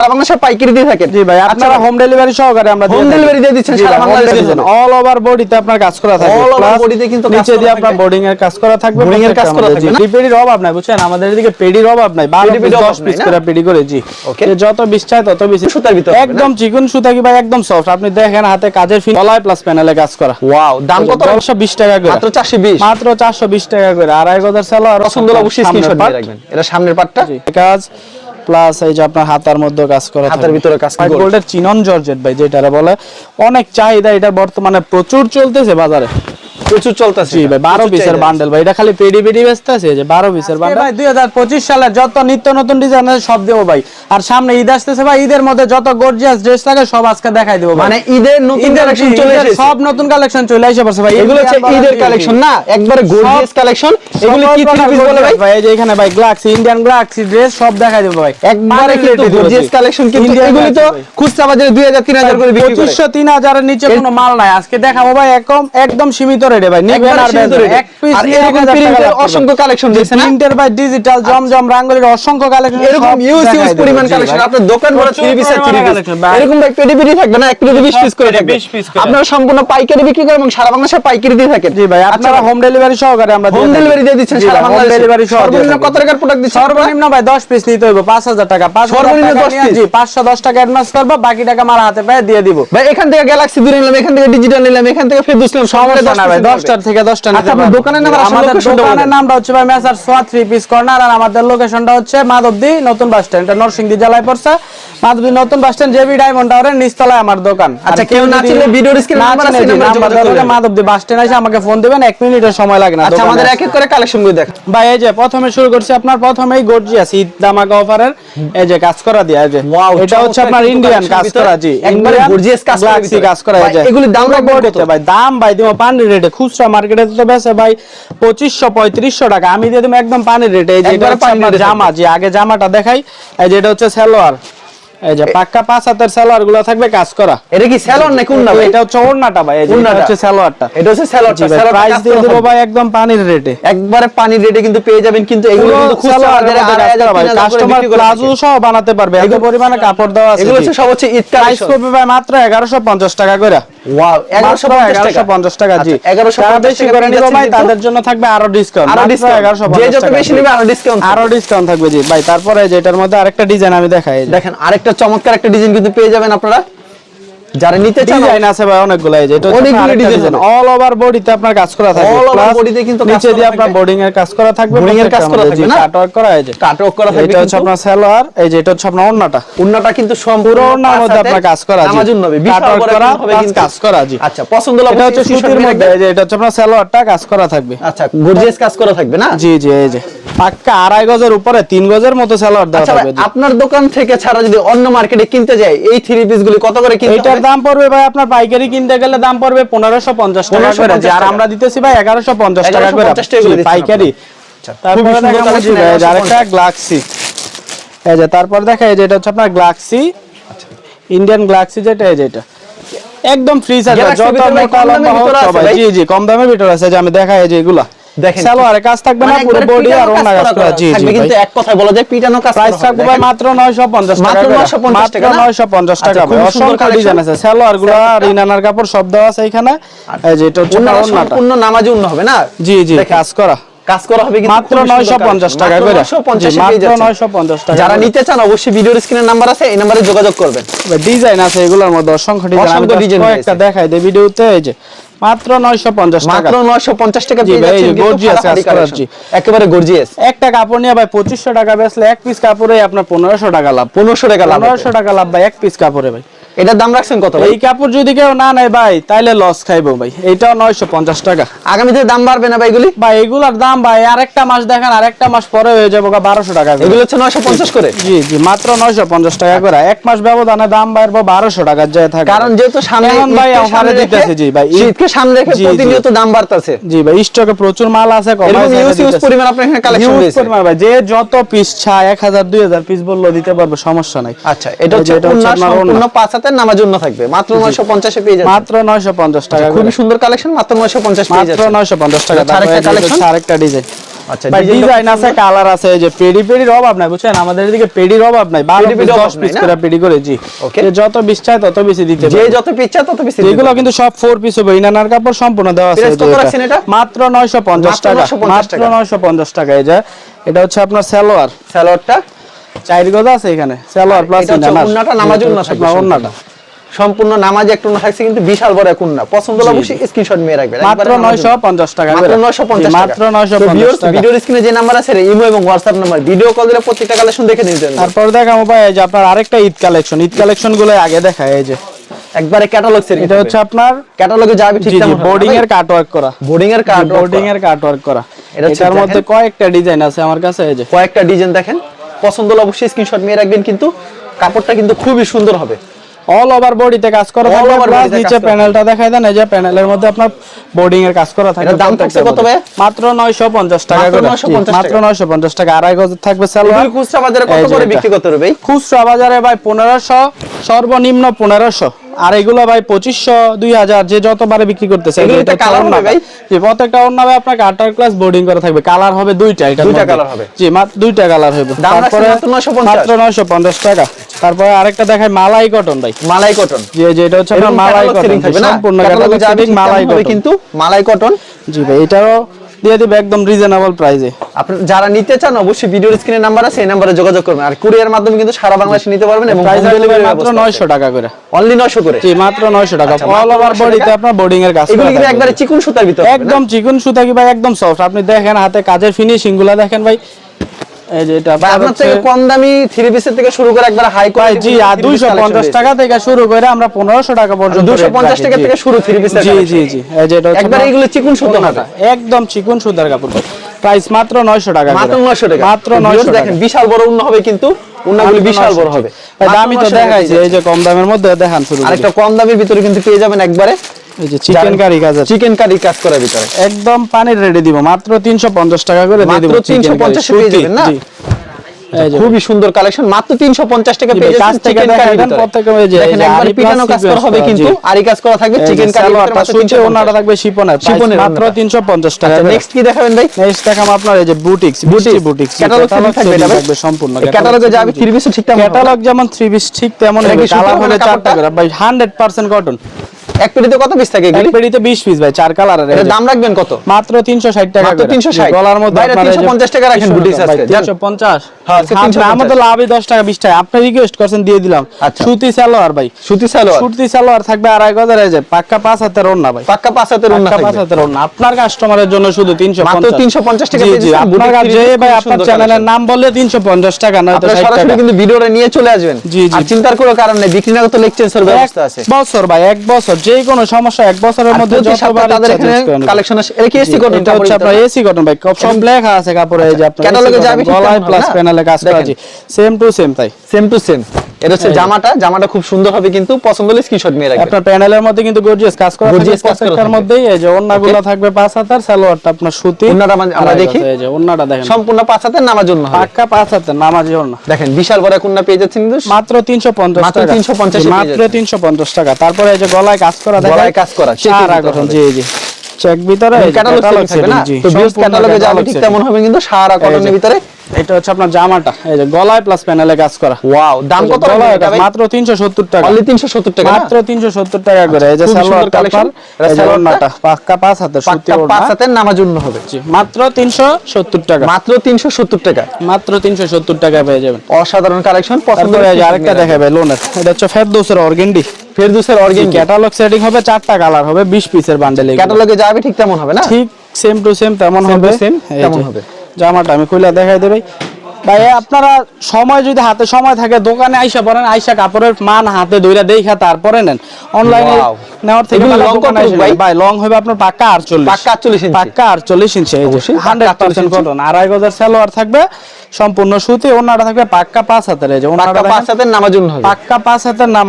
বাংলাদেশে পাইকারি দিয়ে থাকেন। জি ভাই আপনারা হোম ডেলিভারি সহকারে আমরা Home delivery দিয়ে দিচ্ছেন সারা বাংলাদেশের অল ওভার বডিতে আপনার কাজ করা থাকবে। All over Plus কিন্তু নিচে দিয়ে আপনার বোর্ডিং এর কাজ করা থাকবে Boarding এর কাজ করা থাকবে না? পেডির অভাব বুঝছেন? আমাদের এদিকে পেডির অভাব নাই 12 পিস 10 পিস করে পেডি করে জি। Okay. যত বিশ চাই তত বেশি সুতার ভিতরে একদম চিকন সুতা কি ভাই একদম সফট আপনি দেখেন হাতে কাজের ফিন গলায় প্লাস প্যানেলে কাজ করা। ওয়াও দাম কত? 420 টাকা করে। মাত্র 420 মাত্র 420 টাকা করে। আড়াই গজার সেলো আর পছন্দ অবশ্যই স্ক্রিনশট দিয়ে রাখবেন। এটা সামনের পার্টটা কাজ। প্লাস এই যে আপনার হাতার মধ্যে কাজ করা হাতার ভিতরে কাজ করে gold চিনন জর্জেট ভাই যেটা বলে। অনেক চাহিদা এটা বর্তমানে প্রচুর চলতেছে বাজারে। প্রচুর চলতেছে জি ভাই বারো প্রচুর পিসের বান্ডেল ভাই। এটা খালি পেডি পেডি ব্যস্তছে যে বারো পিসের বান্ডেল ভাই দুই হাজার পঁচিশ সালে যত নিত্য নতুন ডিজাইন আছে সব দেবো ভাই। আর সামনে ঈদ আসতেছে ভাই ঈদের মধ্যে যত গর্জিয়াস ড্রেস থাকে সব আজকে দেখাই দেবো। মানে ঈদের নতুন কালেকশন চলে এসেছে। সব নতুন কালেকশন চলে এসে পড়ছে ভাই। এগুলো হচ্ছে ঈদের কালেকশন। না? একবারে গর্জিয়াস কালেকশন এগুলো কি থ্রি পিস বলে ভাই? ভাই এই যে এখানে ভাই গ্লাক্সি ইন্ডিয়ান গ্লাক্সি ড্রেস সব দেখাই দেবো ভাই। একবারে কিন্তু গর্জিয়াস কালেকশন কিন্তু এগুলি তো খুচরা বাজারে 2000 3000 করে বিক্রি করে। পঁচিশশো তিন হাজারের নিচে কোনো মাল নাই। আজকে দেখাবো ভাই একদম একদম সীমিত রেটে ভাই নিবেন আর সীমিত বেচবেন। rate এ। এক পিস এরকম প্রিন্টের অসংখ্য কালেকশন দিয়েছে প্রিন্টের ভাই ডিজিটাল জমজম রাঙ্গুলির অসংখ্য কালেকশন এরকম ইউজ ইউজ পরিমাণ কালেকশন। আপনার দোকান ভরা থ্রি পিস থ্রি পিস এরকম ভাই পেডি পেডি থাকবে না? এক পেডি 20 পিস করে থাকবে। 20 piece করে। আপনারা সম্পূর্ণ পাইকারি বিক্রি করেন এবং সারা বাংলাদেশে পাইকারি দিয়ে থাকেন। জি ভাই আপনারা হোম ডেলিভারি সহকারে আমরা হোম ডেলিভারি দিয়ে দিচ্ছেন সারা বাংলাদেশে। ডেলিভারি সর্বনিম্ন কত টাকার প্রোডাক্ট দিচ্ছেন? সর্বনিম্ন ভাই 10 পিস নিতে হইব 5000 টাকা। 5000 সর্বনিম্ন টাকা 10 নিয়ে- piece? জি 510 টাকা অ্যাডভান্স করব বাকি টাকা মাল হাতে পায়ে দিয়ে দিব। ভাই এখান থেকে গ্যালাক্সি দূরে নিলাম এখান থেকে ডিজিটাল নিলাম এখান থেকে ফেরদৌস নিলাম না ভাই 10টার থেকে 10টা নিতে আচ্ছা, পারবেন। দোকানের নাম আমাদের দোকানের নামটা হচ্ছে ভাই মেসার সোয়া থ্রি পিস কর্নার আর আমাদের লোকেশনটা হচ্ছে মাধবদী নতুন বাস স্ট্যান্ড এটা নরসিংদী জেলায় পড়ছে। মাধবদী নতুন বাস স্ট্যান্ড জেবি ডায়মন্ড টাওয়ারের নিচতলায় আমার দোকান। আচ্ছা, কেউ না চিনলে ভিডিওর স্ক্রিনে নাম্বার আছে, নাম্বারে মাধবদী বাস স্ট্যান্ড এসে আমাকে ফোন দিবেন এক মিনিটের সময় লাগে না আচ্ছা আমাদের এক এক করে কালেকশনগুলো দেখ ভাই এই যে প্রথমে শুরু করছি আপনার প্রথমেই গর্জিয়াস ঈদ দামাকা অফারের এই যে কাজ করা দিয়া এই যে। এটা হচ্ছে আপনার ইন্ডিয়ান কাজ করা জি। একবারে gorgeous কাজ করা Galaxy কাজ করা এই যে। এগুলির দাম? বডিতে ভাই। দাম ভাই দিমো রেটে খুচরা মার্কেটে তো বেচে ভাই 2500 3500 টাকা। আমি দিয়ে দিমু একদম পানির রেটে এই যে জামা জি আগে জামাটা দেখাই এই যে এটা হচ্ছে সালোয়ার। এই যে পাক্কা পাঁচ হাতের সালোয়ারগুলো থাকবে কাজ করা। এটা কি স্যালন না কোন ভাই এটা হচ্ছে ওড়নাটা ভাই এটা হচ্ছে সালোয়ারটা। এটা হচ্ছে স্যালন জি প্রাইস দিয়ে দেবো ভাই একদম পানির রেটে একবারে পানির রেটে কিন্তু পেয়ে যাবেন কিন্তু এগুলো কিন্তু কাস্টমার প্লাজো সহ বানাতে পারবে এত পরিমাণে কাপড় দেওয়া আছে এগুলো হচ্ছে সব হচ্ছে ঈদ প্রাইস কালেকশন করবে ভাই মাত্র 1150 টাকা করে। ওয়াও 1150 1150 টাকা। জি। আচ্ছা, 1150 বেশি করে পেয়ে নিবে যাচ্ছেন ভাই তাদের জন্য থাকবে আরও ডিসকাউন্ট আরও ডিসকাউন্ট যে যত বেশি নেবে আরও ডিসকাউন্ট আরও ডিসকাউন্ট থাকবে জি। ভাই তারপরে যেটার মধ্যে আরেকটা ডিজাইন আমি দেখাই দেখেন আরেকটা চমৎকার একটা ডিজাইন কিন্তু পেয়ে যাবেন আপনারা। যারা নিতে চান ডিজাইন আছে ভাই অনেকগুলো এই যে এটা অনেকগুলো ডিজাইন অল ওভার বডিতে আপনার কাজ করা থাকবে All over Plus body তে কিন্তু নিচে দিয়ে আপনার বোর্ডিং এর কাজ করা থাকবে Boarding এর কাজ করা থাকবে না? কাট ওয়ার্ক করা এই যে। কাটক করা থাকবে এটা হচ্ছে আপনার সালোয়ার এই যে এটা হচ্ছে আপনার ওন্নাটা উন্নাটা কিন্তু সম্পূর্ণ ওন্নার মধ্যে আপনার কাজ করা জি। আমাজন বিশাল কাট বড় করা হবে কিন্তু। কাজ করা জি। আচ্ছা পছন্দ হলে এটা হচ্ছে সুতির মধ্যে? এই যে এটা হচ্ছে আপনার সালোয়ারটা কাজ করা থাকবে। আচ্ছা গর্জিয়াস কাজ করা থাকবে না? জি জি এই যে। পাক্কা আড়াই গজের উপরে তিন গজের মতো সালোয়ার দেওয়া আচ্ছা থাকবে। আপনার দোকান থেকে ছাড়া যদি অন্য মার্কেটে কিনতে যাই এই থ্রি পিস গুলি কত করে কিনতে এইটার হবে? দাম পড়বে ভাই আপনার পাইকারি কিনতে গেলে দাম পড়বে পনেরোশো পঞ্চাশ টাকা করে। আর আমরা দিতেছি ভাই এগারোশো পঞ্চাশ টাকা করে। 1150 টাকা করে জি, দিচ্ছেন পাইকারি। তারপরে খুবই সুন্দর দেখাবো জি collection, ভাই, এই যে 1150 আরেকটা গ্লাক্সি এই যে তারপর দেখা এই যে এটা হচ্ছে আপনার গ্লাক্সি ইন্ডিয়ান গ্লাক্সি যেটা এই যে এটা। একদম ফ্রি সাইজ যত মোটা কম দামের লম্বা হোক আছে সবাই। জি জি কম দামের ভিতরে আছে। যে আমি দেখাই এই যে এগুলা। দেখেন। সালোয়ারে কাজ থাকবে না মানে পুরো বডি আর ওনা কাজ করা জি জি কিন্তু এক কথায় বলা যায় পিটানো কাজ প্রাইস থাকবে ভাই মাত্র 950 টাকা মাত্র 950 টাকা না? 950 টাকা আচ্ছা, ভাই। অসংখ্য ডিজাইন আছে। সালোয়ারগুলো রিনানার কাপড় সব দেওয়া আছে এখানে। এই যে এটা হচ্ছে সম্পূর্ণ নামাজি উন্ন হবে না? জি জি। কাজ করা। কাজ করা হবে কিন্তু মাত্র 950 টাকা মাত্র করে 950 জি, এ পেয়ে মাত্র 950 টাকা যারা নিতে চান অবশ্যই ভিডিওর স্ক্রিনের নাম্বার আছে এই নাম্বারে যোগাযোগ করবেন। ডিজাইন আছে এগুলোর মধ্যে অসংখ্য ডিজাইন আমি কয়েকটা দেখাই দেই ভিডিওতে এই যে মাত্র 950 টাকা। মাত্র 950 টাকা দিয়ে গর্জি আছে এই যাচ্ছেন যে কিন্তু gorgeous ফাটাফাটি কাজ করা, collection। জি। একেবারে গর্জিয়াস একটা কাপড় নিয়ে ভাই 2500 টাকা বেচলে এক পিস কাপড়ে আপনার 1500 টাকা লাভ। 1500 টাকা লাভ। 1500 টাকা লাভ ভাই এক পিস কাপড়ে ভাই। এটার দাম রাখছেন কত এই কাপড় যদি কেউ না নেয় ভাই তাইলে লস খাইবো ভাই। এইটাও 950 টাকা। আগামীতে দাম বাড়বে না ভাই এগুলি? ভাই এগুলার দাম ভাই আরেকটা মাস দেখেন আরেকটা মাস পরে হয়ে যাব 1200 টাকা এগুলো হচ্ছে 950 করে? জি জি মাত্র 950 টাকা করে। এক মাস ব্যবধানে দাম বাড়বো 1200 টাকার যায় থাকে কারণ যেহেতু সামনে ভাই ঈদকে অফারে দিতেছে জি ভাই ঈদ- শীতকে সামনে রেখে। প্রতিনিয়ত দাম বাড়তেছে। জি ভাই স্টকে প্রচুর মাল আছে ইউজ। পরিমাণ আপনার এখানে কালেকশন রয়েছে। পরিমাণ ভাই যে যত পিস চায় 1000 2000 পিস বলল দিতে পারবে সমস্যা নাই। আচ্ছা এটা হচ্ছে ওড়না। পাঁচ হাতের নামাজ উন্না থাকবে। মাত্র 950 এ পেয়ে যাচ্ছেন মাত্র 950 টাকা খুবই করে। সুন্দর কালেকশন মাত্র 950 পেয়ে মাত্র যাচ্ছেন 950 টাকা। আচ্ছা, আরেকটা ডিজাইন আচ্ছা, ভাই design টা ডিজাইন আছে কালার আছে এই যে পেডি পেডির অভাব নাই বুঝছেন? আমাদের এদিকে পেডির অভাব নাই। 12 পিস 10 পিস করে পেডি করে জি। Okay. যত পিস চায় তত বেশি দিতে যে পারবে। যত পিচ্ছা তত বেশি এগুলো কিন্তু সব ফোর পিস হবে। ইনানার কাপড় সম্পূর্ণ দেওয়া আছে Price এই যে কত এটা। মাত্র 950 টাকা। মাত্র 950 টাকা এই যে। এটা হচ্ছে আপনার সালোয়ার। স্যালোয়ারটা চাইর গজা আছে এখানে সালোয়ার প্লাস উন্নাটা নামাজ উন্না আপনার সম্পূর্ণ। উন্নাটা। সম্পূর্ণ নামাজে একটা উন্না থাকছে কিন্তু বিশাল বড় এক উন্না। পছন্দ হলে অবশ্যই স্ক্রিনশট রাখবেন। মাত্র একবারে নামাজ উন্না। 950 টাকা মাত্র 950 মাত্র 950 টাকা। ভিডিওর স্ক্রিনে যে নাম্বার আছে রে, ইমো এবং নাম্বার ভিডিও কল দিলে প্রত্যেকটা কালেকশন দেখে নিতে তারপর দেখাবো ভাই এই যে আপনার আরেকটা ঈদ কালেকশন ঈদ কালেকশনগুলো আগে দেখায় এই যে। একবারে ক্যাটালগ সেট এটা হচ্ছে আপনার ক্যাটালগে যাবে ঠিক তেমন বোর্ডিং এর কাট ওয়ার্ক করা। বোর্ডিং এর কার্ড বোর্ডিং এর কাট ওয়ার্ক করা এটার মধ্যে কয়েকটা ডিজাইন আছে আমার কাছে এই যে। কয়েকটা ডিজাইন দেখেন। পছন্দ হলে অবশ্যই স্ক্রিনশট নিয়ে রাখবেন কিন্তু কাপড়টা কিন্তু খুবই সুন্দর হবে। অল ওভার বডিতে কাজ করা থাকবে প্লাস body নিচে প্যানেলটা দেখাই দেন এই যে প্যানেলের মধ্যে আপনার বোর্ডিং এর কাজ করা থাকবে দাম থাকছে কত। ভাই? মাত্র 950 টাকা করে। মাত্র টাকা। 950 টাকা। আড়াই গজ থাকবে সালোয়ার। খুচরা বাজারে কত করে বিক্রি করতে হবে ভাই? খুচরা বাজারে ভাই 1500 সর্বনিম্ন 1500 আর এগুলো ভাই 2500 2000 যে যতবারে বিক্রি করতেছে? জি প্রত্যেকটা ওড়না ভাই আটার ক্লাস বোর্ডিং করা থাকবে। কালার হবে দুইটা এটা দুইটা colour হবে। জি মাত্র দুইটা কালার হবে। রাখছেন মাত্র 950 মাত্র 950 টাকা। তারপরে আরেকটা দেখাই মালাই কটন ভাই। মালাই কটন জি যে এটা হচ্ছে মালাই কটন সম্পূর্ণ মালাই কটন কিন্তু মালাই কটন জি ভাই এটারও দিয়ে দিবে একদম রিজনেবল প্রাইসে আপনি যারা নিতে চান অবশ্যই ভিডিওর স্ক্রিনে নাম্বার আছে এই নাম্বারে যোগাযোগ করবেন। আর কুরিয়ার মাধ্যমে কিন্তু সারা বাংলাদেশে নিতে পারবেন এবং প্রাইস ডেলিভারি মাত্র 900 টাকা করে। অনলি 900 করে। জি মাত্র 900 টাকা। অল ওভার 900 বডিতে আপনার বোর্ডিং এর কাজ এগুলি কিন্তু একবারে চিকন সুতার ভিতর একদম চিকন সুতা কি ভাই একদম সফট আপনি দেখেন হাতে কাজের ফিনিশিংগুলো দেখেন ভাই। এই যে এটা আপনার আপনার থেকে কম দামি থ্রি পিসের থেকে শুরু করে একবার হাই কোয়ালিটি জি আর 250 টাকা থেকে শুরু করে আমরা 1500 টাকা পর্যন্ত 250 টাকা থেকে শুরু থ্রি পিসের জি জি জি এই যে এটা একবার এগুলো চিকুন সুতা হবে একদম চিকন সুতার কাপড়। প্রাইস মাত্র 900 টাকা মাত্র 900 টাকা। মাত্র 900 দেখেন বিশাল বড় উন্ন হবে কিন্তু উন্নাগুলি বিশাল বড় হবে। ভাই দামি তো 900 টাকা দেখাইছি এই যে কম দামের মধ্যে দেখান শুরু আরেকটা কম দামের ভিতরে কিন্তু পেয়ে যাবেন একবারে এই যে চিকেন কারি কাজ আছে চিকেন কারি কাজ করার ভিতরে। একদম পানির রেডি দিব মাত্র 350 টাকা করে দিয়ে দিব মাত্র 350 পেয়ে যাবেন না? খুবই সুন্দর কালেকশন মাত্র 350 টাকা পেয়ে যাচ্ছেন চিকেন কারি দেন, প্রত্যেকে ওই যে- এই যে একবার পিটানো কাজ করা হবে কিন্তু আরি কাজ করা থাকবে চিকেন কারি সালোয়ারটা সুইচে ওনাটা থাকবে শিপনের শিপনের মাত্র 350 টাকা আচ্ছা নেক্সট কি দেখাবেন ভাই? নেক্সট দেখাম আপনার এই যে বুটিক্স বুটিক্স বুটিক্স ক্যাটালগ থাকবে এটা থাকবে সম্পূর্ণ। ক্যাটালগে যাবে থ্রি পিস ঠিক তেমন। ক্যাটালগ যেমন 3 পিস ঠিক তেমন কালার হলে ভাই 100% কটন এক পেটিতে কত পিস থাকে এক পেটিতে 20 পিস ভাই চার কালারের এর দাম রাখবেন কত? মাত্র 360 টাকা মাত্র 360 গলার মধ্যে বাইরে আপনার এই যে 350 টাকা রাখেন বুটিক্স আজকে, 350 হ্যাঁ, হ্যাঁ, 350 আমাদের লাভই 10 টাকা 20 টাকা। আপনি রিকোয়েস্ট করছেন দিয়ে দিলাম। আচ্ছা। সুতি সালোয়ার ভাই। সুতি সালোয়ার। সুতি সালোয়ার থাকবে আড়াই গজার যে পাক্কা পাঁচ হাতের ওড়না ভাই। পাক্কা পাঁচ হাতের পাক্কা পাঁচ হাতের ওড়না। আপনার কাস্টমারের জন্য শুধু 350 মাত্র 350 টাকা জি আপনার থ্রি ভাই আপনার চ্যানেলের নাম বললে 350 টাকা নয়তো আপনারা 60 সরাসরি কিন্তু ভিডিওটা নিয়ে চলে আসবেন। জি, চিন্তার কোনো কারণ নেই বিক্রি না করতে লেকচারের ব্যবস্থা আছে। বছর ভাই এক বছর। যে কোনো সমস্যা এক বছরের মধ্যে যতবার। কালেকশন এটা কি এসি কটন এটা হচ্ছে আপনার এসি কটন ভাই। সব লেখা আছে কাপড়ে এই যে আপনার ক্যাটালগে যাবে গলায় প্লাস? প্যানেলে কাজ করা আছে সেম টু সেম তাই? সেম টু সেম এটা হচ্ছে জামাটা জামাটা খুব সুন্দর হবে কিন্তু পছন্দ হলে স্ক্রিনশট নিয়ে রাখবেন। আপনার প্যানেলের মধ্যে কিন্তু গর্জিয়াস কাজ করা Gorgeous কাজ করা প্রত্যেকটার মধ্যেই এই যে ওন্নাগুলো থাকবে পাঁচ হাতার সালোয়ারটা আপনার সুতি। ওড়নাটা মানে আমরা দেখি। এই যে ওন্নাটা দেখেন। সম্পূর্ণ পাঁচ হাতের নামার জন্য হবে। পাক্কা পাঁচ হাতের নামাজি ওন্না দেখেন বিশাল বড় কন্যা পেয়ে যাচ্ছেন কিন্তু। মাত্র 350 মাত্র টাকা। 350 জি, এ পেয়ে মাত্র 350 টাকা। তারপরে এই যে গলায় কাজ করা দেখেন। গলায় কাজ করা, সারা গঠন জি জি। চেক ভিতরে ক্যাটালগ থাকবে না? তো বিউজ ক্যাটালগে যাবে ঠিক তেমন হবে কিন্তু সারা এই ভিতরে। এটা হচ্ছে আপনার জামাটা এই যে গলায় প্লাস প্যানেলে কাজ করা। ওয়াও দাম কত মাত্র 370 টাকা। অনলি 370 টাকা মাত্র 370 টাকা করে এই যে সালোয়ারটা যে ওড়নাটা পাক্কা পাঁচ হাতের সুতি ওড়না। পাঁচ হাতের জন্য হবে। জি, মাত্র 370 টাকা। মাত্র 370 টাকা। মাত্র 370 টাকা পেয়ে যাবেন। অসাধারণ কালেকশন পছন্দ এই আরেকটা দেখাবে লোনের এটা হচ্ছে ফেরদৌসের অর্গেন্ডি। ফেরদৌসের অর্গান ক্যাটালগ সেটিং হবে চারটা কালার হবে 20 পিসের বান্ডেল ক্যাটালগে যাবে ঠিক তেমন হবে না? ঠিক সেম টু সেম তেমন হবে। সেম তেমন হবে। জামাটা আমি খুলে দেখাই দেবে ভাই আপনারা সময় যদি হাতে সময় থাকে, দোকানে আইসা পড়েন, আইসা কাপড়ের মান হাতে ধইরা দেখা তারপরে নেন অনলাইনে. নেওয়ার থেকে কত ভাই? ভাই লং হবে আপনার পাক্কা 48 পাক্কা 48 ইঞ্চি। পাক্কা 48 ইঞ্চি এই যে 100% কটন আড়াই গজের সালোয়ার থাকবে সম্পূর্ণ সুতি ওনাটা থাকবে পাক্কা পাঁচ হাতের এই যে ওনাটা পাঁচ হাতের হবে। পাক্কা পাঁচ হাতের না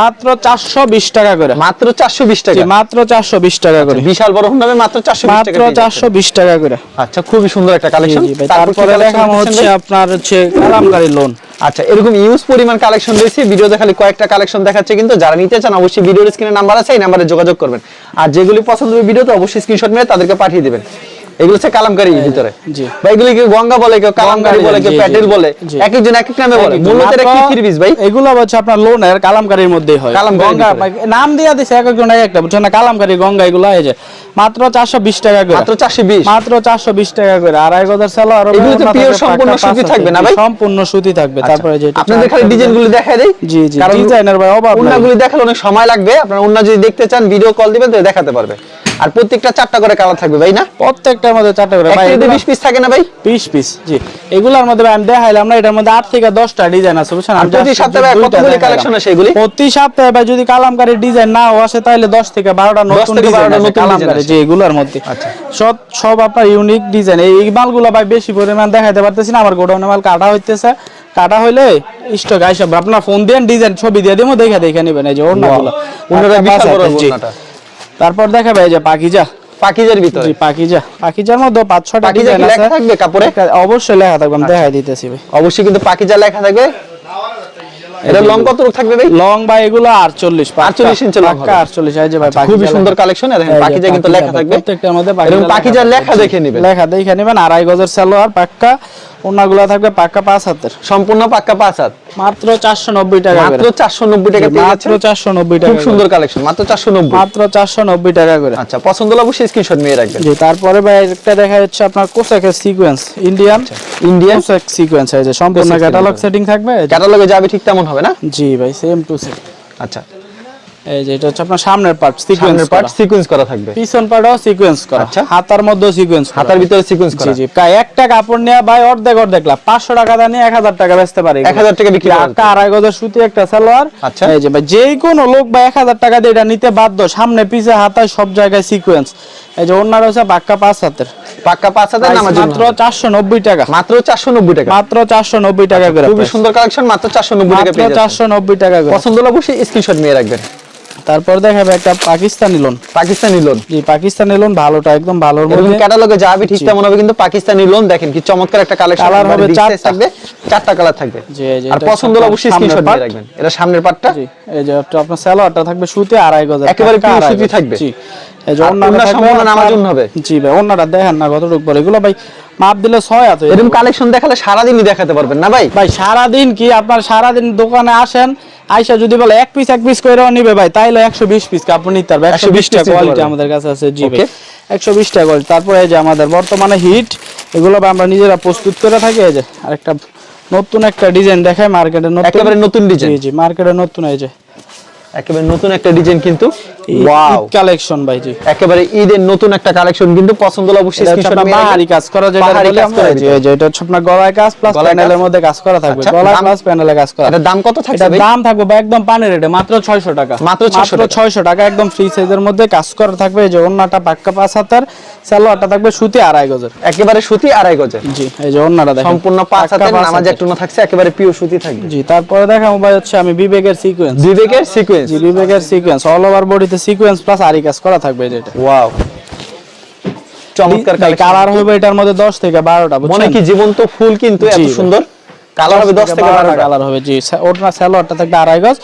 মাত্র 420 টাকা করে। মাত্র 420 টাকা। মাত্র 420 টাকা করে। বিশাল বড় হবে মাত্র 420 টাকা মাত্র 420 টাকা করে। আচ্ছা খুবই সুন্দর একটা কালেকশন তারপরে হচ্ছে আপনার হচ্ছে কালামকারী লোন আচ্ছা এরকম ইউজ পরিমাণ কালেকশন রয়েছে। ভিডিওতে খালি কয়েকটা কালেকশন দেখাচ্ছে কিন্তু যারা নিতে চান অবশ্যই ভিডিওর স্ক্রিনে নাম্বার আছে। এই নাম্বারে যোগাযোগ করবেন। আর যেগুলি পছন্দ হবে ভিডিও তো অবশ্যই স্ক্রিনশট মেরে তাদেরকে পাঠিয়ে দিবেন। এগুলো হচ্ছে কালামকারী ভিতরে। বা এগুলো কি গঙ্গা বলে কেউ কালামকারী বলে কেউ প্যাটেল বলে এক একজন এক এক নামে বলে। মূলত এটা কি মাত্র- থ্রি পিস ভাই? এগুলো হচ্ছে আপনার লোনের কালামকারীর মধ্যেই হয়। গঙ্গা নাম দিয়া দিছে এক একজন এক একটা। বুঝছেন না? কালামকারী গঙ্গা এগুলো এই যে মাত্র চারশো বিশ টাকা করে। মাত্র চারশো বিশ? মাত্র চারশো বিশ টাকা করে। সেলো আর এগুলো তো pure সম্পূর্ণ সুতি থাকবে না ভাই? সম্পূর্ণ সুতি থাকবে। তারপরে যে আপনাদের খালি দেখাই দেই। জি জি ডিজাইনের ভাই অভাব। উন্নাগুলি দেখালে অনেক সময় লাগবে। আপনারা উন্না যদি দেখতে চান ভিডিও কল দিবেন তো দেখাতে পারবে। আর প্রত্যেকটা চারটা করে কালার থাকবে ভাই না? প্রত্যেকটার মধ্যে চারটা করে ভাই একটা বিশ পিস থাকে না ভাই? পিস পিস জি। এগুলোর মধ্যে আমি দেখাইলাম না এটার মধ্যে আট থেকে দশটা ডিজাইন আছে বুঝছেন? আর প্রতি সপ্তাহে কতগুলি কালেকশন আছে এগুলি? প্রতি সপ্তাহে ভাই যদি কালামকারী ডিজাইন নাও আসে তাহলে দশ থেকে বারোটা নতুন ডিজাইন আছে কালামকারী। জি এগুলোর মধ্যে। আচ্ছা। সব সব আপনার ইউনিক ডিজাইন এই মালগুলো ভাই বেশি পরিমাণ দেখাইতে পারতেছি না আমার গোডাউনে মাল কাটা হইতেছে। কাটা হইলে স্টক আইসা আপনার ফোন দেন ডিজাইন ছবি দিয়ে দিমো দেখে দেখে নেবেন এই যে ওড়নাগুলো। উন্নাটা বিশাল বড়। উন্নাটা তারপর দেখাবে যে পাকিজা। পাকিজের ভিতরে? জি পাকিজা। পাকিজার মধ্যে পাঁচ ছটা পাকিজা লেখা থাকবে কাপড়ে? অবশ্যই লেখা থাকবে আমি দেখাই দিতেছি ভাই। অবশ্যই কিন্তু পাকিজা লেখা থাকবে। এটা লং কত থাকবে ভাই? লং বাই এগুলো আটচল্লিশ 48 ইঞ্চি হবে। আটচল্লিশ এই যে ভাই খুবই পাকিজা সুন্দর কালেকশন দেখেন পাকিজা কিন্তু লেখা থাকবে। প্রত্যেকটার মধ্যে পাকিজা লেখা দেখে নেবেন। লেখা দেখে নেবেন আড়াই গজের সালোয়ার পাক্কা। ওনাগুলো থাকবে পাক্কা পাঁচ হাতের। সম্পূর্ণ পাক্কা পাঁচ হাত? মাত্র চারশো নব্বই টাকা মাত্র করে। চারশো নব্বই টাকা মাত্র যাচ্ছেন? চারশো নব্বই টাকা খুব সুন্দর কালেকশন মাত্র চারশো নব্বই। মাত্র চারশো নব্বই টাকা করে। আচ্ছা পছন্দ হলে অবশ্যই স্ক্রিনশট নিয়ে রাখবেন। জি তারপরে ভাই একটা দেখা যাচ্ছে আপনার কোসাকের সিকোয়েন্স ইন্ডিয়ান ইন্ডিয়ান কোসাক সিকোয়েন্স এই যে সম্পূর্ণ ক্যাটালগ সেটিং থাকবে। ক্যাটালগে যাবে ঠিক তেমন হবে না? জি ভাই সেম টু সেম আচ্ছা এই যে এটা হচ্ছে আপনার সামনের পার্ট সিকোয়েন্স পার্ট সিকোয়েন্স করা। থাকবে। পিছন পার্টও সিকোয়েন্স করা। আচ্ছা। হাতার মধ্যেও সিকোয়েন্স হাতার ভিতরে সিকোয়েন্স করা। জি প্রায় একটা কাপড় নিয়ে ভাই অর্ধেক অর্ধেক লাভ। পাঁচশো টাকা দাম নিয়ে এক হাজার টাকা বেচতে পারে। 1000 টাকা বিক্রি করা। একটা আড়াই গজের সুতি একটা সালোয়ার। আচ্ছা। এই যে ভাই যে কোনো লোক বা এক হাজার টাকা দিয়ে এটা নিতে বাধ্য। সামনে পিছে হাতায় সব জায়গায় সিকোয়েন্স এই যে অন্যার হচ্ছে বাক্কা পাঁচ হাতের। পাক্কা পাঁচ মাত্র নব্বই টাকা। মাত্র চারশো নব্বই টাকা। মাত্র চারশো নব্বই টাকা করে খুবই সুন্দর কালেকশন মাত্র চারশো নব্বই টাকা পেয়ে যাচ্ছেন। টাকা করে। পছন্দ হলে অবশ্যই স্ক্রিনশট নিয়ে রাখবেন। তারপর দেখাবে একটা পাকিস্তানি লোন পাকিস্তানি লোন জি পাকিস্তানি লোন ভালোটা একদম ভালোর মধ্যে। ক্যাটালগে যাবে ঠিক তেমন হবে কিন্তু পাকিস্তানি লোন দেখেন কি চমৎকার একটা কালেকশন Colour হবে চারটা। থাকবে চারটা কালার থাকবে। জি, যে আর পছন্দ হলে অবশ্যই স্ক্রিনশট। নিয়ে রাখবেন। এটা সামনের পার্টটা জি এই যে আপনার সালোয়ারটা থাকবে সুতি আড়াই গজ একেবারে pure সুতি থাকবে। জি। এই যে ওন্নাটা সম্পূর্ণ নামাজুন হবে। জি ভাই ওন্নাটা দেখেন না কতটুকু পরে এগুলো ভাই মাপ দিলে ছয় আছে। এরকম কালেকশন দেখালে সারাদিনই দেখাতে পারবেন না ভাই? ভাই সারাদিন কি আপনার সারাদিন দোকানে আসেন আইসা যদি বলে এক পিস এক পিস কইরাও নিবে ভাই তাইলে একশো বিশ পিস কাপড় নিতে পারবে একশো 120 বিশ টাকা piece নিতে কোয়ালিটি আমাদের কাছে আছে জি ভাই। একশো বিশ টাকা তারপরে এই যে আমাদের বর্তমানে হিট এগুলো আমরা নিজেরা প্রস্তুত করে থাকি। এই যে আরেকটা নতুন একটা ডিজাইন দেখায় মার্কেটে নতুন একেবারে নতুন ডিজাইন জি মার্কেটে নতুন এই যে। একেবারে নতুন একটা ডিজাইন কিন্তু ওয়াও কালেকশন ভাই জি। একেবারে ঈদের নতুন একটা কালেকশন কিন্তু পছন্দ হলে অবশ্যই স্ক্রিনশট নিয়ে বাহারি কাজ করা যেটা আমরা, এটা হচ্ছে আপনার গলায় কাজ প্লাস প্যানেলের মধ্যে কাজ করা থাকবে। আচ্ছা, গলায় প্লাস প্যানেলে কাজ করা। এটার দাম কত এটা ভাই? দাম থাকবে ভাই একদম রেটে মাত্র 600 টাকা। মাত্র 600 টাকা। 600 টাকা একদম ফ্রি সাইজের মধ্যে কাজ করা থাকবে। এই যে ওন্নাটা পাক্কা পাঁচ হাতের সালোয়ারটা থাকবে সুতি আড়াই গজের। একেবারে সুতি আড়াই গজে জি এই যে ওন্নাটা দেখেন। সম্পূর্ণ পাঁচ পাক্কা হাতের নামাজ। একটু না থাকছে একেবারে পিওর সুতি থাকবে। জি তারপরে দেখাবো ভাই হচ্ছে আমি বিবেকের সিকোয়েন্স বিবেকের সিকোয়েন্স জি বিবেকের সিকোয়েন্স অল ওভার বডিতে সিকোয়েন্স প্লাস আরি কাজ করা থাকবে যেটা ওয়াও চমৎকার কালার হবে এটার মধ্যে 10 থেকে 12টা মনে কি জীবন্ত ফুল কিন্তু এত সুন্দর? কালার হবে 10 থেকে 12 কালার হবে জি। ওটা সালোয়ারটা থাকবে আড়াই গজ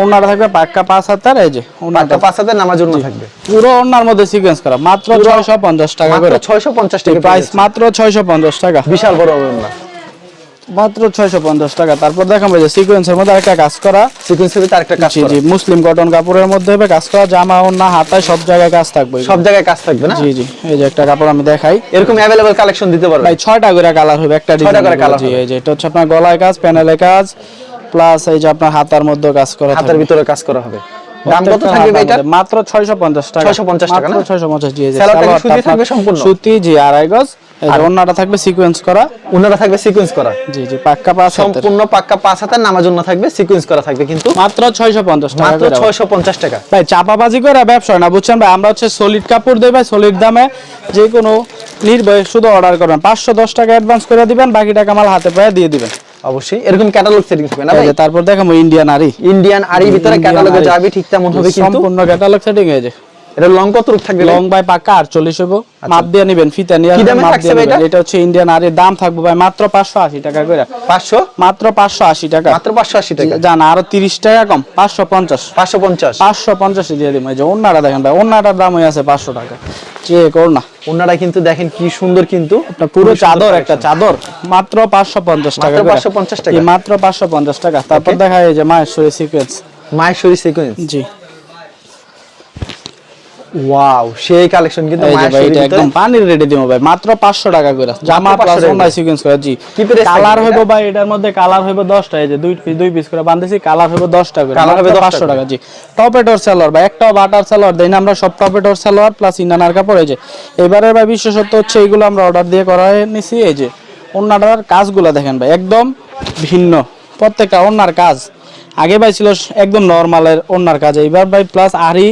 ওনাটা থাকবে পাক্কা পাঁচ হাতার এই যে পাঁচ হাতের নামাজ থাকবে। পুরো ওনার মধ্যে সিকোয়েন্স করা। মাত্র 650 টাকা মাত্র করে। 650 টাকা প্রাইস মাত্র 650 টাকা। বিশাল বড় হবে না মাত্র 650 টাকা তারপর দেখাবো যে সিকোয়েন্সের মধ্যে একটা কাজ করা সিকোয়েন্সের ভিতরে আরেকটা কাজ জি করা জি মুসলিম কটন কাপড়ের মধ্যে হবে কাজ করা জামা ওন্না হাতায় সব জায়গায় কাজ থাকবে সব জায়গায় কাজ থাকবে না জি জি এই যে একটা কাপড় আমি দেখাই এরকম अवेलेबल কালেকশন দিতে পারবে ভাই ছয়টা করে কালার হবে একটা ডিজাইন করে colour জি হবে। এই যে এটা হচ্ছে আপনার গলায় কাজ প্যানেলে কাজ প্লাস এই যে আপনার হাতার মধ্যে কাজ করা হাতের থাকবে। ভিতরে কাজ করা হবে দাম কত থাকবে মধ্যে মাত্র 650 টাকা। 650 টাকা না? 650 জি এই যে সালোয়ারটা কি সালোয়ারটা সুতি থাকবে সম্পূর্ণ? সুতি জি আড়াই গজ। যে ওন্নাটা থাকবে সিকোয়েন্স করা। ওনারা থাকবে সিকোয়েন্স করা। জি জি পাক্কা পাঁচ সম্পূর্ণ পাক্কা পাঁচ হাতের নামাজ জন্য থাকবে সিকোয়েন্স করা থাকবে কিন্তু। মাত্র 650 টাকা মাত্র করে। 650 টাকা। ভাই চাপাবাজি করে ব্যবসা না বুঝছেন ভাই? আমরা হচ্ছে সলিড কাপড় দেই ভাই সলিড দামে যে কোনো নির্ভয় শুধু অর্ডার করবেন 510 টাকা অ্যাডভান্স করে দিবেন বাকি টাকা মাল হাতে পায়ে দিয়ে দিবেন। অবশ্যই। এরকম ক্যাটালগ সেটিং থাকবে না তারপর দেখো ইন্ডিয়ান আরি ইন্ডিয়ান আরি ভিতরে ক্যাটালগে। যাবে ঠিক তেমন হবে কিন্তু। সম্পূর্ণ ক্যাটালগ সেটিং হয়ে যে। এটা লং কত রূপ থাকবে লং বাই 48 হইব। মাপ দিয়ে নেবেন ফিতা নিয়ে আচ্ছা। কি দামে থাকছে ভাই এটা? হচ্ছে ইন্ডিয়ান আরির দাম থাকবে ভাই মাত্র 580 টাকা করে 500 মাত্র 580 টাকা। মাত্র 580 টাকা। জান আরও 30 টাকা কম 550 550 550 দিয়ে দিই যে ওন্নাটা দেখেন ভাই ওন্নাটার দাম আছে 500 টাকা। চেক ওন্না ওনারা কিন্তু দেখেন কি সুন্দর কিন্তু। আপনার পুরো চাদর একটা চাদর। মাত্র পাঁচশো পঞ্চাশ টাকা মাত্র করে। 550 টাকা? মাত্র পাঁচশো পঞ্চাশ টাকা। তারপর দেখা এই যে মাহেশ্বরী সিকোয়েন্স মাহেশ্বরী সিকোয়েন্স জি। ওয়াও সেই কালেকশন কিন্তু একদম পানির দিব ভাই মাত্র 500 টাকা করে জামা প্লাস সিকোয়েন্স করে জি। কি কালার ভাই এটার মধ্যে কালার হইবো 10টা এই যে দুই পিস দুই পিস করে কালার হইবো 10 টাকা করে Colour হবে 500 টাকা। জি। টপেটোর সেলর ভাই একটাও বাটার সেলর দেই না আমরা সব টপেটোর সেলর প্লাস ইনানার কাপড় এই যে। এবারে ভাই বিশেষত্ব হচ্ছে এইগুলো আমরা অর্ডার দিয়ে করা নিছি এই যে। ওন্নাটার কাজগুলো দেখেন ভাই একদম ভিন্ন। প্রত্যেকটা ওন্নার কাজ। আগে ভাই ছিল একদম নরমালের ওন্নার কাজ এইবার ভাই প্লাস আরি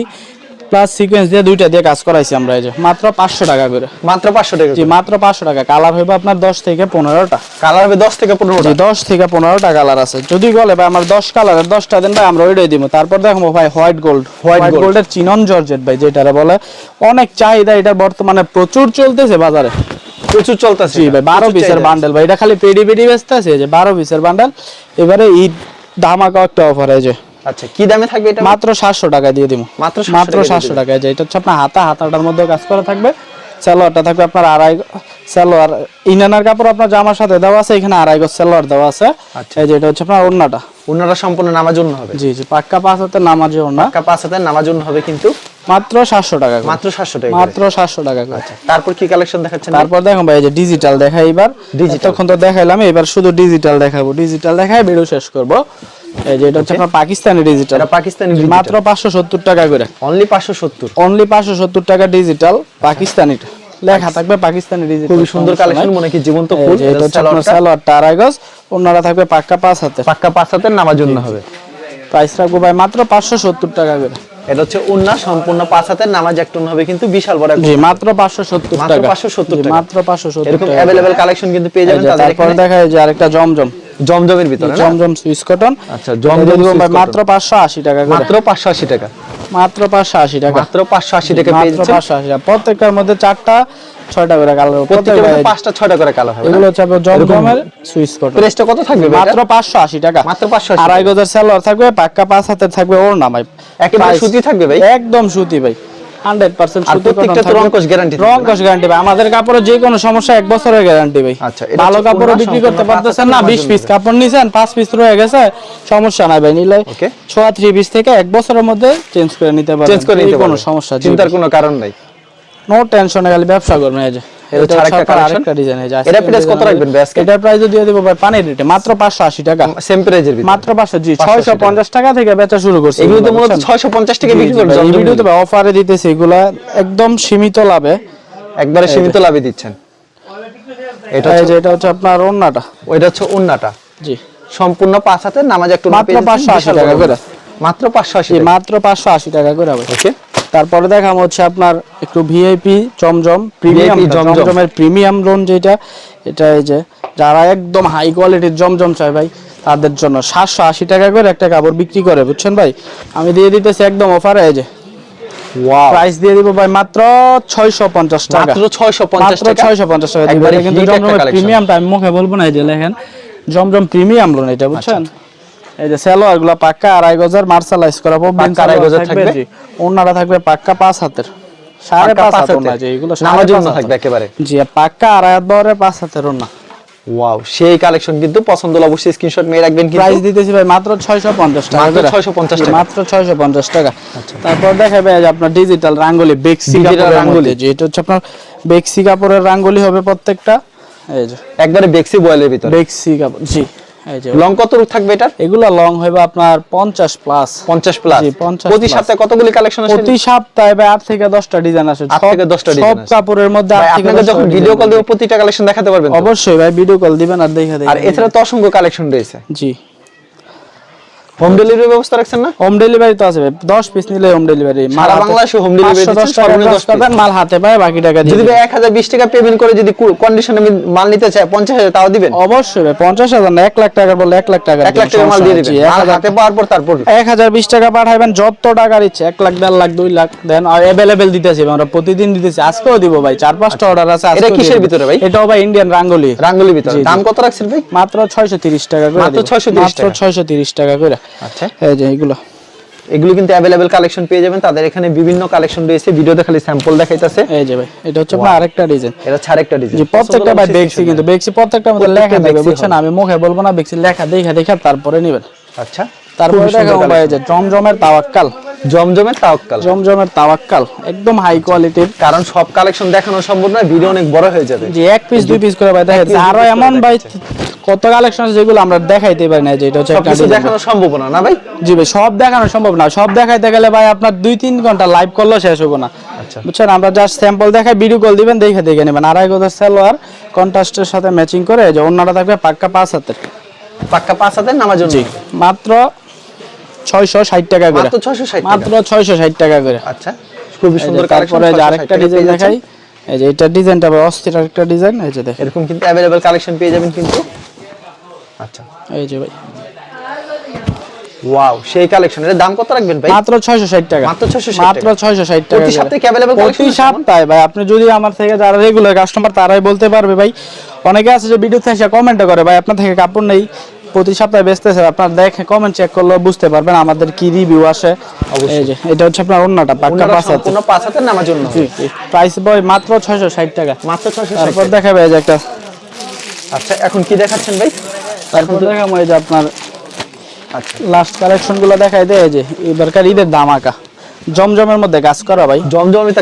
প্লাস সিকোয়েন্স দিয়ে দুইটা দিয়ে কাজ করাইছি আমরা এই যে। মাত্র 500 টাকা করে। মাত্র পাঁচশো টাকা জি মাত্র পাঁচশো টাকা। কালার হইবে আপনার দশ থেকে পনেরোটা। কালার হবে দশ থেকে পনেরোটা? দশ থেকে পনেরোটা কালার আছে। যদি বলে ভাই আমার দশ কালারের দশটা দেন ভাই আমরা ওইটাই দিব। তারপর দেখব ভাই হোয়াইট গোল্ড হোয়াইট। গোল্ডের চিনন জর্জেট ভাই যেটা বলে। অনেক চাহিদা এটা বর্তমানে প্রচুর চলতেছে বাজারে। প্রচুর চলতেছে ভাই বারো পিসের বান্ডেল ভাই এটা খালি পেডি পেডি বেচতে আছে যে বারো পিসের বান্ডেল এবারে ঈদ ধামাকা একটা অফার এই যে। আচ্ছা কি দামে থাকবে এটা? মাত্র সাতশো টাকা দিয়ে দিব মাত্র মাত্র টাকা দিয়ে সাতশো যে এটা হচ্ছে আপনার হাতা হাতাটার মধ্যে কাজ করা থাকবে। সালোয়ারটা থাকবে আপনার আড়াই সালোয়ার ইনানার কাপড় আপনার জামার সাথে দেওয়া আছে এখানে আড়াই গজ সালোয়ার দেওয়া আছে। আচ্ছা। এই যে এটা হচ্ছে আপনার ওড়নাটা। ওড়নাটা সম্পূর্ণ নামার জন্য হবে। জি জি পাক্কা পাঁচ হাতে নামাজ ওড়না। পাক্কা পাঁচ হাতে নামার জন্য হবে কিন্তু। মাত্র সাতশো টাকা মাত্র সাতশো টাকা মাত্র সাতশো টাকা করে। তারপর কি কালেকশন দেখাচ্ছেন? তারপর দেখো ভাই এই যে ডিজিটাল দেখাই এবার। তখন তো দেখাইলাম এবার শুধু ডিজিটাল দেখাবো। ডিজিটাল দেখাই ভিডিও শেষ করব। এই যে এটা হচ্ছে আপনার পাকিস্তানি ডিজিটাল এটা পাকিস্তানি মাত্র পাঁচশো সত্তর টাকা করে। অনলি পাঁচশো সত্তর। অনলি পাঁচশো সত্তর টাকা ডিজিটাল পাকিস্তানিটা। লেখা থাকবে পাকিস্তানি ডিজিটাল খুবই সুন্দর কালেকশন মনে কি জীবন্ত ফুল। এটা হচ্ছে আপনার সালোয়ারটা আড়াই গজ ওনারা থাকবে পাক্কা পাঁচ হাতে পাক্কা পাঁচ হাতের নামার জন্য হবে। প্রাইস রাখব ভাই মাত্র পাঁচশো সত্তর টাকা করে। এটা হচ্ছে উন্না সম্পূর্ণ পাঁচ হাতের নামাজ একটু হবে কিন্তু বিশাল বড় জি মাত্র পাঁচশো সত্তর মাত্র টাকা। 570 জি, টাকা। মাত্র পাঁচশো সত্তর এরকম অ্যাভেলেবেল কালেকশন কিন্তু পেয়ে যাবেন তাদের এখানে। দেখা যায় যে আরেকটা জমজম। জমজমের ভিতরে? জমজম সুইস কটন। আচ্ছা, জমজম Swiss মাত্র পাঁচশো আশি টাকা মাত্র পাঁচশো আশি টাকা। মাত্র পাঁচশো আশি টাকা। মাত্র পাঁচশো আশি টাকা পেয়ে যাচ্ছেন। পাঁচশো আশি টাকা। প্রত্যেকটার মধ্যে চারটা ছয়টা করে কালার মধ্যে পাঁচটা ছয়টা করে কালার হবে এগুলো হচ্ছে আপনার জমজমের প্রেসটা কত থাকবে মাত্র এটা? পাঁচশো আশি টাকা। মাত্র 580 আড়াই গজের থাকবে পাক্কা পাঁচ হাতের থাকবে ওর নামাই একেবারে সুতি থাকবে ভাই? একদম সুতি ভাই। প্রত্যেকটা আমাদের কাপড়ে যে কোনো সমস্যা এক বছরের গ্যারান্টি ভাই। আচ্ছা, ভালো কাপড় বিক্রি করতে পারতেছেন না বিশ পিস কাপড় নিছেন পাঁচ পিস রয়ে গেছে সমস্যা নাই ভাই। নিলে. ছোয়া থ্রি পিস থেকে এক বছরের মধ্যে চেঞ্জ করে নিতে পারবেন। চেঞ্জ করে নিতে কোনো সমস্যা চিন্তার কোনো কারণ নাই। নো টেনশনে খালি ব্যবসা করবেন এই যে। মাত্র পাঁচশো আশি টাকা। মাত্র পাঁচশো জি ছয়শো পঞ্চাশ টাকা থেকে বেচা শুরু করছে? ছয়শো পঞ্চাশ টাকা ভিডিওতে অফারে দিতেছে এগুলা একদম সীমিত লাভে। একবারে সীমিত লাভে দিচ্ছেন। এটা হচ্ছে যে এটা হচ্ছে আপনার ওন্নাটা ওইটা হচ্ছে জি। সম্পূর্ণ পাঁচ হাতের নামাজ একটু মাত্র 580 টাকা করে। মাত্র পাঁচশো আশি মাত্র পাঁচশো আশি টাকা করে ওকে। তারপরে দেখাম হচ্ছে আপনার একটু ভিআইপি জমজম প্রিমিয়াম জমজমের প্রিমিয়াম লোন যেটা এটা এই যে যারা একদম হাই কোয়ালিটির জমজম চায় ভাই তাদের জন্য সাতশো আশি টাকা করে একটা কাপড় বিক্রি করে বুঝছেন ভাই? আমি দিয়ে দিতেছি একদম অফারে এই যে। প্রাইস দিয়ে দিব ভাই মাত্র ছয়শো পঞ্চাশ টাকা। মাত্র ছয়শো পঞ্চাশ মাত্র টাকা? ছয়শো পঞ্চাশ টাকা। দিবেন একবারে কিন্তু জমজমের প্রিমিয়ামটা আমি মুখে বলব না এই যে লেখেন। জমজম প্রিমিয়াম লোন এটা বুঝছেন? এই যে পাক্কা আড়াই গজার মার্শালাইজ করা আড়াই গজের থাকবে? ওনারা থাকবে পাক্কা পাঁচ হাতের সাড়ে পাঁচ হাতের। যে এগুলো জন্য থাকবে একেবারে। জি পাক্কা আড়াই হাত বহরে পাঁচ হাতের ওনা ওয়াও সেই কালেকশন কিন্তু পছন্দ হলে অবশ্যই স্ক্রিনশট রাখবেন প্রাইস দিতেছি ভাই মাত্র ছয়শো পঞ্চাশ টাকা মাত্র 650 টাকা। মাত্র ছয়শো পঞ্চাশ টাকা তারপর দেখাবে যে আপনার ডিজিটাল রাঙ্গুলি বেক্সি কাপড়ের রাঙ্গুলি। যে এটা হচ্ছে আপনার বেক্সি কাপড়ের রাঙ্গুলি হবে প্রত্যেকটা এই যে একবারে বেক্সি বয়েলের ভিতরে বেক্সি কাপড় জি লং কত রুট থাকবে এটা এগুলা লং হবে আপনার পঞ্চাশ প্লাস পঞ্চাশ প্লাস জি, 50 প্রতি। সপ্তাহে কতগুলি কালেকশন আসে? প্রতি সপ্তাহে ভাই আট থেকে দশটা ডিজাইন আসে। আট থেকে 10টা সব design আসে। কাপড়ের মধ্যে আপনাকে যখন ভিডিও কল দেব প্রতিটা কালেকশন দেখাতে পারবেন অবশ্যই ভাই ভিডিও কল দিবেন আর দেখা আর এছাড়া তো অসংখ্য কালেকশন রয়েছে। জি। হোম ডেলিভারি ব্যবস্থা রাখছেন না? হোম ডেলিভারি তো আছে ভাই দশ পিস নিলে হোম ডেলিভারি বাংলাদেশে দশ টাকা সর্বনিম্ন 10 piece। মাল হাতে পায় বাকি টাকা দিয়ে যদি টাকা পেমেন্ট করে যদি কন্ডিশনে মাল নিতে চায় পঞ্চাশ হাজার তাও দিবেন? অবশ্যই ভাই পঞ্চাশ হাজার না এক লাখ টাকা বললে এক লাখ টাকা এক লাখ টাকা মাল দিয়ে দিবেন। মাল হাতে পাওয়ার পর তারপর। টাকা পাঠাইবেন যত টাকার ইচ্ছে এক লাখ দেড় লাখ দুই লাখ দেন দিতেছি আমরা প্রতিদিন দিতেছি আজকেও দিব ভাই চার পাঁচটা অর্ডার আছে আজকেও কিসের ভিতরে ভাই? এটাও ভাই ইন্ডিয়ান রাঙ্গুলি। রাঙ্গুলির ভিতরে। দাম কত রাখছেন ভাই? মাত্র ছয়শো তিরিশ টাকা করে মাত্র দিব। 630 টাকা। ছয়শো তিরিশ টাকা করে। আচ্ছা। এই যে এগুলো। এগুলো কিন্তু অ্যাভেলেবেল কালেকশন পেয়ে যাবেন। তাদের এখানে বিভিন্ন কালেকশন রয়েছে। ভিডিওতে খালি স্যাম্পল দেখাইতেছে। এই যে ভাই এটা হচ্ছে আপনার আরেকটা ডিজাইন এটা ছাড় একটা ডিজাইন জি প্রত্যেকটা ভাই দেখছি কিন্তু দেখছি প্রত্যেকটা মধ্যে লেখা থাকবে বুঝছেন? আমি মুখে বলব না দেখছি লেখা দেখে দেখে তারপরে নেবেন। আচ্ছা। তারপরে ভাই যে জমজমের তাওয়াক্কাল। জমজমের তাওয়াক্কাল। জমজমের তাওয়াক্কাল। একদম হাই কোয়ালিটির কারণ সব কালেকশন দেখানো সম্ভব নয় ভিডিও অনেক বড় হয়ে যাবে। যে এক পিস দুই পিস করে ভাই দেখা যাচ্ছে। piece, আরও এমন ভাই। কত কালেকশন আছে যেগুলো আমরা দেখাইতে পারি না যে এটা হচ্ছে একটা দেখানো সম্ভব না না ভাই? জি ভাই সব দেখানো সম্ভব না সব দেখাইতে গেলে ভাই আপনার দুই তিন ঘণ্টা লাইভ করলেও শেষ হব না। আচ্ছা। বুঝছেন? আমরা জাস্ট স্যাম্পল দেখাই ভিডিও কল দিবেন দেখে দেখে নেবেন। আড়াই গজের সালোয়ার কন্ট্রাস্টের সাথে ম্যাচিং করে এই যে অন্যটা থাকবে পাক্কা পাঁচ হাতের। পাক্কা পাঁচ হাতের নামার জন্য? জি। মাত্র ছয়শো ষাট টাকা করে। মাত্র 660 মাত্র ছয়শো ষাট টাকা করে। আচ্ছা। খুবই সুন্দর তারপরে যে আরেকটা ডিজাইন দেখাই। এই যে এটা ডিজাইনটা অস্থির আরেকটা ডিজাইন এই যে দেখেন। এরকম কিন্তু অ্যাভেলেবেল কালেকশন পেয়ে যাবেন কিন্তু। আচ্ছা। এই যে ভাই। ওয়াও সেই কালেকশন এর দাম কত রাখবেন ভাই? মাত্র 660 টাকা। মাত্র 660 টাকা। মাত্র 660 টাকা প্রতি সপ্তাহে কি available প্রতি সপ্তাহে ভাই আপনি যদি আমার থেকে যারা রেগুলার কাস্টমার তারাই বলতে পারবে ভাই। অনেকে আছে যে ভিডিওতে এসে কমেন্ট করে ভাই আপনার থেকে কাপড় নেই। প্রতি সপ্তাহে বেচতেছে আপনার দেখে কমেন্ট চেক করলে বুঝতে পারবেন আমাদের কি রিভিউ আসে। এই যে এটা হচ্ছে আপনার অন্যটা পাক্কা পাঁচ হাতে। সম্পূর্ণ পাঁচ হাতের নামার জন্য। প্রাইস বয় মাত্র 660 টাকা। মাত্র 660 তারপর দেখাবে এই যে একটা। আচ্ছা এখন কি দেখাচ্ছেন ভাই? তারপর এই যে আপনার আচ্ছা। লাস্ট দেখাই দেয় যে এবারকার ঈদের জমজমের মধ্যে কাজ করা ভাই।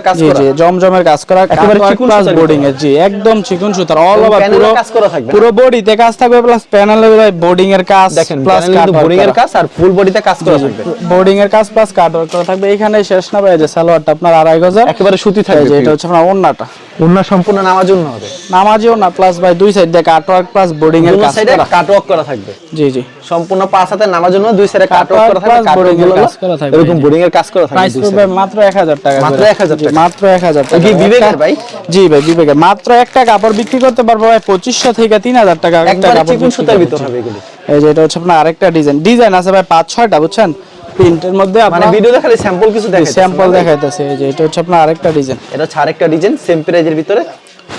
কাজ করা। জি জমজমের কাজ করা একেবারে চিকন বোর্ডিং এর জি একদম চিকন সুতার অল ওভার পুরো কাজ করা থাকবে। পুরো বডিতে কাজ থাকবে প্লাস প্যানেলে বোর্ডিং এর কাজ দেখেন প্লাস প্যানেলে কিন্তু বোরিং এর কাজ আর ফুল বডিতে কাজ করা থাকবে। বোর্ডিং এর কাজ প্লাস কাটওয়ার্ক করা থাকবে। এখানে শেষ না ভাই যে সালোয়ারটা আপনার আড়াই গজার। একেবারে সুতি থাকবে এটা হচ্ছে আপনার ওন্নাটা ওন্না সম্পূর্ণ নামার জন্য হবে? নামাজিও না প্লাস ভাই দুই সাইড দিয়ে কাটওয়ার্ক প্লাস বোর্ডিং এর কাজ সাইডে কাট ওয়ার্ক করা থাকবে। জি জি। সম্পূর্ণ পাঁচ হাতের নামার জন্য দুই সাইডে কাট ওয়ার্ক করা থাকবে কাট এরগুলো কাজ করা থাকবে, এরকম এই যে। বোরিং এর কাজ করা থাকবে প্রাইস পড়বে মাত্র 1000 টাকা মাত্র 1000 টাকা। মাত্র 1000 টাকা কি বিবেকের ভাই? জি ভাই বিবেকের। মাত্র একটা কাপড় বিক্রি করতে পারব ভাই 2500 থেকে 3000 টাকা। একটা কাপড় চিকন সুতার ভিতর হবে এগুলো। এই যে এটা হচ্ছে আপনার আরেকটা ডিজাইন ডিজাইন আছে ভাই 5 6টা বুঝছেন? প্রিন্টের মধ্যে মানে আপনার ভিডিওতে খালি স্যাম্পল কিছু স্যাম্পল দেখাইতেছে এই যে এটা হচ্ছে আপনার আরেকটা ডিজাইন এটা হচ্ছে আরেকটা ডিজাইন সেম প্রাইজের ভিতরে।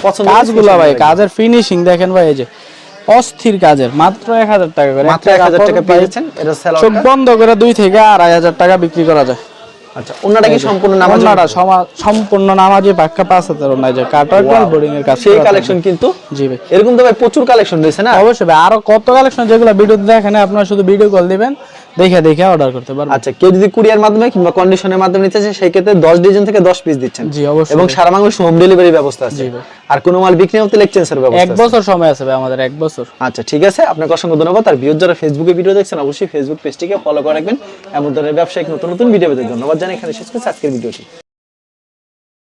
পছন্দ কাজগুলো ভাই কাজের ফিনিশিং দেখেন ভাই এই যে অস্থির কাজের মাত্র 1000 টাকা করে। মাত্র একটা 1000 টাকা ভাই পেয়ে যাচ্ছেন চোখ বন্ধ করে দুই থেকে আড়াই হাজার টাকা বিক্রি করা যায়। আচ্ছা কি সম্পূর্ণ নামাজ ওন্নাটা সমা- সম্পূর্ণ নামাজি পাক্কা পাঁচ হাতের ওন্না যে কাটার Wow. বোর্ডিং এর সেই কালেকশন কিন্তু? জি ভাই। এরকম তো ভাই প্রচুর কালেকশন রয়েছে না? অবশ্যই ভাই আরও কত কালেকশন যেগুলো ভিডিও দেখেন আপনারা শুধু ভিডিও কল দিবেন দেখে দেখে অর্ডার করতে পারবেন আচ্ছা কেউ যদি কুরিয়ার মাধ্যমে কিংবা কন্ডিশনের মাধ্যমে নিতে চায় সেই ক্ষেত্রে দশ ডিজাইন থেকে দশ পিস দিচ্ছেন। জি অবশ্যই। এবং সারা বাংলাদেশ হোম ডেলিভারি ব্যবস্থা আছে। আর কোনো মাল বিক্রি হতে এক ব্যবস্থা এক বছর সময় আছে ভাই আমাদের এক বছর। আচ্ছা ঠিক আছে। আপনাকে অসংখ্য ধন্যবাদ। আর ভিউজ যারা ফেসবুকে ভিডিও দেখছেন অবশ্যই ফেসবুক পেজটিকে ফলো করে রাখবেন। এমন ধরনের ব্যবসায়িক নতুন নতুন ভিডিও পেতে ধন্যবাদ জানাই। এখানে শেষ করছি আজকের ভিডিওটি